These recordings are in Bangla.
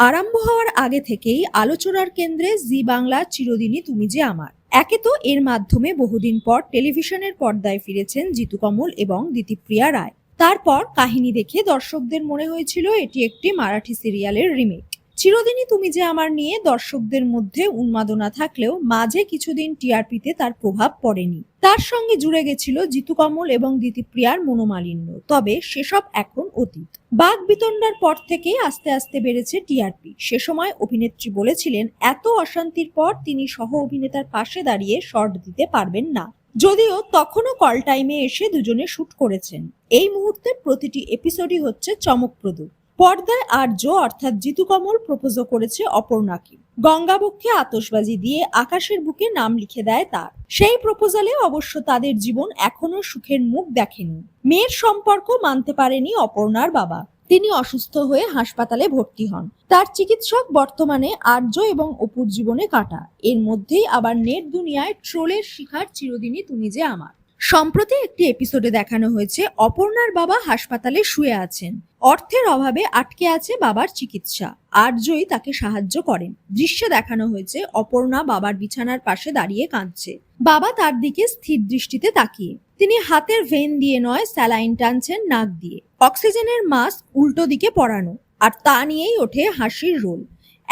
আরম্ভ হওয়ার আগে থেকেই আলোচনার কেন্দ্রে জি বাংলা চিরদিনই তুমি যে আমার। একে তো এর মাধ্যমে বহুদিন পর টেলিভিশনের পর্দায় ফিরেছেন জিতু কমল এবং দিতিপ্রিয়া রায়। তারপর কাহিনী দেখে দর্শকদের মনে হয়েছিল এটি একটি মারাঠি সিরিয়ালের রিমেক। চিরদিনই তুমি যে আমার নিয়ে দর্শকদের মধ্যে উন্মাদনা থাকলেও মাঝে কিছুদিন টিআরপিতে তার প্রভাব পড়েনি। তার সঙ্গে জুড়ে গেছিল জিতু কমল এবং দিতিপ্রিয়ার মনোমালিন্য। তবে সেসব এখন অতীত। বাঘ বিতণ্ডার পর থেকে আস্তে আস্তে বেড়েছে টিআরপি। সে সময় অভিনেত্রী বলেছিলেন, এত অশান্তির পর তিনি সহ অভিনেতার পাশে দাঁড়িয়ে শর্ট দিতে পারবেন না। যদিও তখনও কল টাইমে এসে দুজনে শুট করেছেন। এই মুহূর্তে প্রতিটি এপিসোডই হচ্ছে চমকপ্রদ। পর্দায় আর্য অর্থাৎ জিতু কমল প্রপোজও করেছে অপর্ণাকে। গঙ্গাবক্ষে আতশবাজি দিয়ে আকাশের বুকে নাম লিখে দেয় তার। সেই প্রপোজালে অবশ্য তাদের জীবন এখনও সুখের মুখ দেখেনি। মেয়ের সম্পর্ক মানতে পারেনি অপর্ণার বাবা। তিনি অসুস্থ হয়ে হাসপাতালে ভর্তি হন। তার চিকিৎসক বর্তমানে আর্য এবং অপুর জীবনে কাটা। এর মধ্যেই আবার নেট দুনিয়ায় ট্রোলের শিকার চিরদিনই তুমি যে আমার। সম্প্রতি একটি এপিসোডে দেখানো হয়েছে, অপর্ণার বাবা হাসপাতালে শুয়ে আছেন। অর্থের অভাবে আটকে আছে বাবার চিকিৎসা। আর্যই তাকে সাহায্য করেন। দৃশ্যে দেখানো হয়েছে, অপর্ণা বাবার বিছানার পাশে দাঁড়িয়ে কাঁদছে। বাবা তার দিকে স্থির দৃষ্টিতে তাকিয়ে। তিনি হাতের ভেন দিয়ে নয়, স্যালাইন টানছেন নাক দিয়ে। অক্সিজেনের মাস্ক উল্টো দিকে পরানো। আর তা নিয়েই ওঠে হাসির রোল।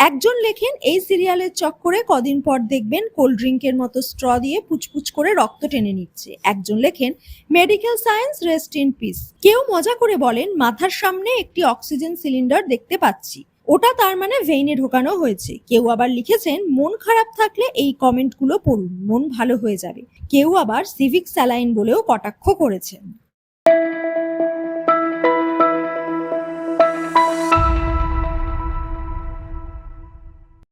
একজন লেখেন, এই সিরিয়ালের চক্করে কদিন পর দেখবেন কোল্ড ড্রিঙ্কের মতো স্ট্র দিয়ে পুচপুচ করে রক্ত টেনে নিচ্ছে। একজন লেখেন medical science rest in peace কেউ মজা করে বলেন, মাথার সামনে একটি অক্সিজেন সিলিন্ডার দেখতে পাচ্ছি। ওটা তার মানে ভেইনে ঢোকানো হয়েছে। কেউ আবার লিখেছেন, মন খারাপ থাকলে এই কমেন্টগুলো পড়ুন, মন ভালো হয়ে যাবে। কেউ আবার সিভিক স্যালাইন বলেও কটাক্ষ করেছেন।